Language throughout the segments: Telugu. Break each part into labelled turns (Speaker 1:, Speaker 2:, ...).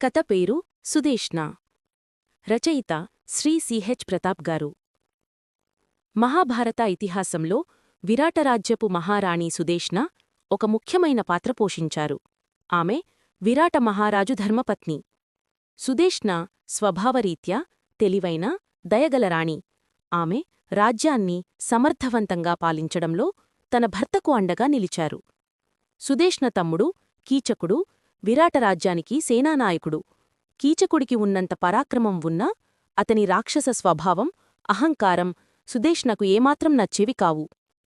Speaker 1: కథ పేరు సుదేష్ణ. రచయిత శ్రీ సిహెచ్ ప్రతాప్ గారు. మహాభారత ఇతిహాసంలో విరాటరాజ్యపు మహారాణి సుదేష్ణ ఒక ముఖ్యమైన పాత్ర పోషించారు. ఆమె విరాట మహారాజు ధర్మపత్ని. సుదేష్ణ స్వభావరీత్యా తెలివైన దయగలరాణి ఆమె రాజ్యాన్ని సమర్థవంతంగా పాలించడంలో తన భర్తకు అండగా నిలిచారు. సుదేష్ణ తమ్ముడు కీచకుడు విరాటరాజ్యానికి సేనానాయకుడు. కీచకుడికి ఉన్నంత పరాక్రమం ఉన్నా అతని రాక్షస స్వభావం అహంకారం సుదేష్ణకు ఏమాత్రం నచ్చేవి కావు.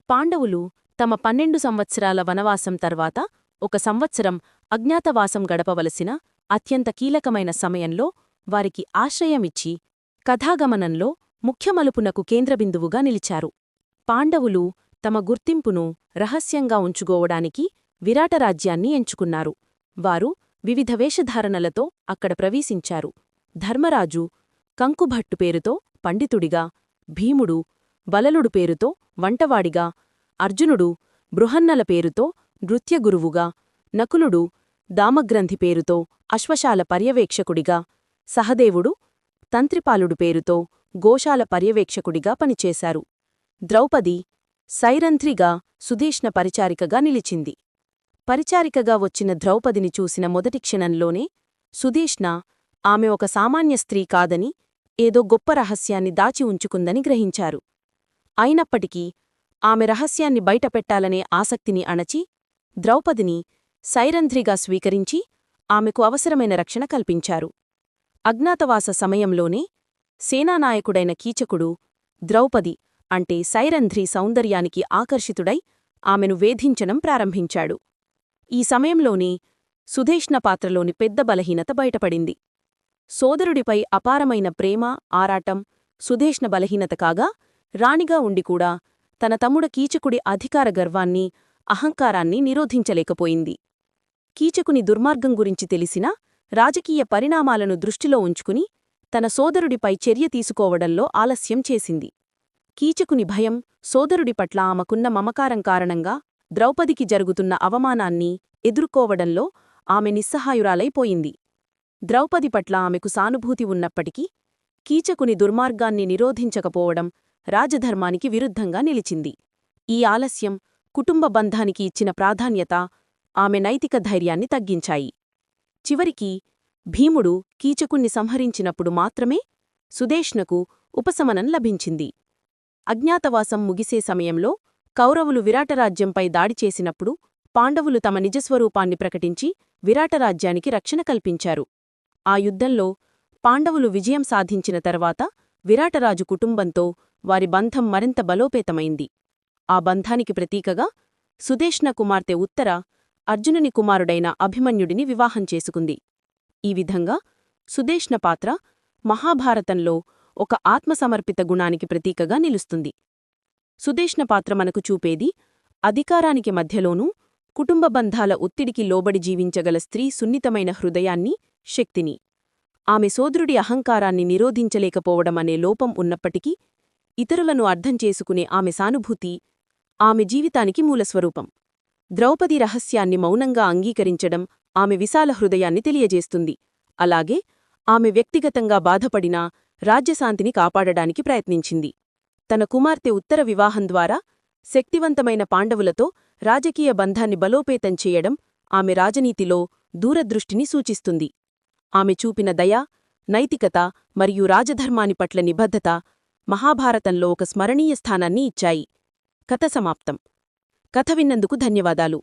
Speaker 1: పాండవులు తమ పన్నెండు సంవత్సరాల వనవాసం తర్వాత ఒక సంవత్సరం అజ్ఞాతవాసం గడపవలసిన అత్యంత కీలకమైన సమయంలో వారికి ఆశ్రయమిచ్చి కథాగమనంలో ముఖ్యమలుపునకు కేంద్రబిందువుగా నిలిచారు. పాండవులు తమ గుర్తింపును రహస్యంగా ఉంచుకోవడానికి విరాటరాజ్యాన్ని ఎంచుకున్నారు. వారు వివిధ వేషధారణలతో అక్కడ ప్రవేశించారు. ధర్మరాజు కంకుభట్టు పేరుతో పండితుడిగా భీముడు బలలుడు పేరుతో వంటవాడిగా అర్జునుడు బృహన్నల పేరుతో నృత్యగురువుగా నకులుడు దామగ్రంథి పేరుతో అశ్వశాల పర్యవేక్షకుడిగా సహదేవుడు తంత్రిపాలుడు పేరుతో గోశాల పర్యవేక్షకుడిగా పనిచేశారు. ద్రౌపది సైరంధ్రిగా సుధీష్ణ పరిచారికగా నిలిచింది. పరిచారికగా వచ్చిన ద్రౌపదిని చూసిన మొదటి క్షణంలోనే సుధీష్ణ ఆమె ఒక సామాన్య స్త్రీ కాదని ఏదో గొప్ప రహస్యాన్ని దాచి ఉంచుకుందని గ్రహించారు. అయినప్పటికీ ఆమె రహస్యాన్ని బయటపెట్టాలనే ఆసక్తిని అణచి ద్రౌపదిని సైరంధ్రిగా స్వీకరించి ఆమెకు అవసరమైన రక్షణ కల్పించారు. అజ్ఞాతవాస సమయంలోనే సేనానాయకుడైన కీచకుడు ద్రౌపది అంటే సైరంధ్రి సౌందర్యానికి ఆకర్షితుడై ఆమెను వేధించడం ప్రారంభించాడు. ఈ సమయంలోనే సుధేష్ణ పాత్రలోని పెద్ద బలహీనత బయటపడింది. సోదరుడిపై అపారమైన ప్రేమ ఆరాటం సుధేష్ణ బలహీనత కాగా రాణిగా ఉండి కూడా తన తమ్ముడ కీచకుడి అధికార గర్వాన్ని అహంకారాన్ని నిరోధించలేకపోయింది. కీచకుని దుర్మార్గం గురించి తెలిసినా రాజకీయ పరిణామాలను దృష్టిలో ఉంచుకుని తన సోదరుడిపై చర్య తీసుకోవడంలో ఆలస్యం చేసింది. కీచకుని భయం సోదరుడి పట్ల ఆమెకున్న మమకారం కారణంగా ద్రౌపదికి జరుగుతున్న అవమానాన్ని ఎదుర్కోవడంలో ఆమె నిస్సహాయురాలైపోయింది. ద్రౌపది పట్ల ఆమెకు సానుభూతి ఉన్నప్పటికీ కీచకుని దుర్మార్గాన్ని నిరోధించకపోవడం రాజధర్మానికి విరుద్ధంగా నిలిచింది. ఈ ఆలస్యం కుటుంబ బంధానికి ఇచ్చిన ప్రాధాన్యత ఆమె నైతిక ధైర్యాన్ని తగ్గించాయి. చివరికి భీముడు కీచకుణ్ణి సంహరించినప్పుడు మాత్రమే సుదేష్ణకు ఉపశమనం లభించింది. అజ్ఞాతవాసం ముగిసే సమయంలో కౌరవులు విరాటరాజ్యంపై దాడి చేసినప్పుడు పాండవులు తమ నిజస్వరూపాన్ని ప్రకటించి విరాటరాజ్యానికి రక్షణ కల్పించారు. ఆ యుద్ధంలో పాండవులు విజయం సాధించిన తర్వాత విరాటరాజు కుటుంబంతో వారి బంధం మరింత బలోపేతమైంది. ఆ బంధానికి ప్రతీకగా సుదేష్ణ కుమార్తె ఉత్తర అర్జునుని కుమారుడైన అభిమన్యుడిని వివాహం చేసుకుంది. ఈ విధంగా సుదేష్ణ పాత్ర మహాభారతంలో ఒక ఆత్మసమర్పిత గుణానికి ప్రతీకగా నిలుస్తుంది. సుదేష్ణ పాత్ర మనకు చూపేది అధికారానికి మధ్యలోనూ కుటుంబ బంధాల ఒత్తిడికి లోబడి జీవించగల స్త్రీ సున్నితమైన హృదయాన్ని శక్తిని. ఆమె సోదరుడి అహంకారాన్ని నిరోధించలేకపోవడమనే లోపం ఉన్నప్పటికీ ఇతరులను అర్థం చేసుకునే ఆమె సానుభూతి ఆమె జీవితానికి మూలస్వరూపం. ద్రౌపది రహస్యాన్ని మౌనంగా అంగీకరించడం ఆమె విశాల హృదయాన్ని తెలియజేస్తుంది. అలాగే ఆమె వ్యక్తిగతంగా బాధపడినా రాజ్యశాంతిని కాపాడడానికి ప్రయత్నించింది. తన కుమార్తె ఉత్తర వివాహం ద్వారా శక్తివంతమైన పాండవులతో రాజకీయ బంధాన్ని బలోపేతం చేయడం ఆమె రాజనీతిలో దూరదృష్టిని సూచిస్తుంది. ఆమె చూపిన దయ నైతికత మరియు రాజధర్మాని పట్ల నిబద్ధత మహాభారతంలో ఒక స్మరణీయ స్థానాన్ని ఇచ్చాయి. కథ సమాప్తం. కథ విన్నందుకు ధన్యవాదాలు.